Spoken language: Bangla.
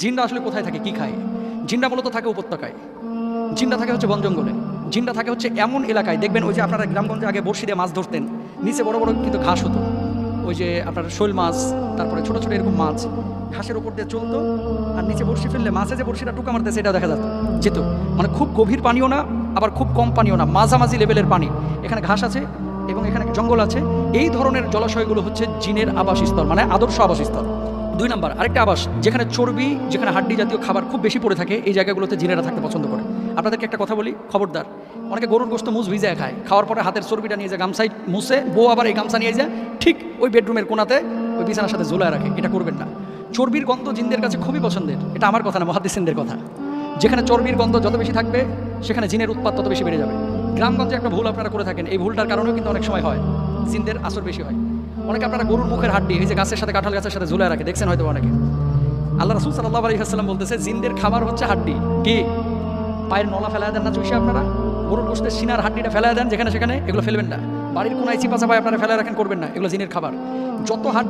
জিনরা আসলে কোথায় থাকে, কি খায়? জিনরা মূলত থাকে উপত্যকায়। জিনরা থাকে হচ্ছে বন জঙ্গলে। জিনরা থাকে হচ্ছে এমন এলাকায়, দেখবেন ওই যে আপনারা গ্রামগঞ্জে আগে বড়শি দিয়ে মাছ ধরতেন, নিচে বড় বড় কিন্তু ঘাস হতো। ওই যে আপনার শৈল মাছ, তারপরে ছোট ছোট এরকম মাছ, ঘাসের উপর দিয়ে চলতো, আর নিচে বড়শি ফেললে মাছে যে বড়শিটা টুকা মারতে সেটা দেখা যেত। যেত। মানে খুব গভীর পানিও না, আবার খুব কম পানিও না, মাঝামাঝি লেভেলের পানি। এখানে ঘাস আছে এবং এখানে জঙ্গল আছে। এই ধরনের জলাশয়গুলো হচ্ছে জিনের আবাসস্থল মানে আদর্শ আবাসস্থল। দুই নাম্বার, আরেকটা আবাস, যেখানে চর্বি, যেখানে হাড্ডি জাতীয় খাবার খুব বেশি পড়ে থাকে, এই জায়গাগুলোতে জিনেরা থাকতে পছন্দ করে। আপনাদেরকে একটা কথা বলি, খবরদার। অনেকে গরুর গোস্ত মুজ ভিজায় খায়। খাওয়ার পরে হাতের চর্বিটা নিয়ে যায়, গামছায় মুছে, বউ আবার এই গামছা নিয়ে যায়, ঠিক ওই বেডরুমের কোনাতে ওই বিছানার সাথে ঝোলায় রাখে। এটা করবেন না। চর্বির গন্ধ জিনদের কাছে খুবই পছন্দের। এটা আমার কথা না, মহাদিসিনদের কথা। যেখানে চর্বির গন্ধ যত বেশি থাকবে, সেখানে জিনের উৎপাদ তত বেশি বেড়ে যাবে। গ্রামগঞ্জে একটা ভুল আপনারা করে থাকেন। এই ভুলটার কারণেও কিন্তু অনেক সময় হয়। জিনদের আসর বেশি হয়। অনেকে আপনারা গরুর মুখের হাড্ডি, এই যে গাছের সাথে কাঁঠাল গাছের সাথে ঝুলে রাখে, দেখছেন হয়তো অনেকে। আল্লাহ রসুল সাল্লাহ আলহিহাস্লাম বলতেছে, জিন্দের খাবার হচ্ছে হাড্ডি। কি? পায়ের নলা ফেলা দেন না চুষে আপনারা? গরুর গোষ্ঠের সিনার হাড্ডিটা ফেলা দেন যেখানে সেখানে, এগুলো ফেলবেন না। বাড়ির কোনায় চিপা চাপায় আপনারা ফেলা রাখেন, করবেন না। এগুলো জিনের খাবার যত হাড্ডি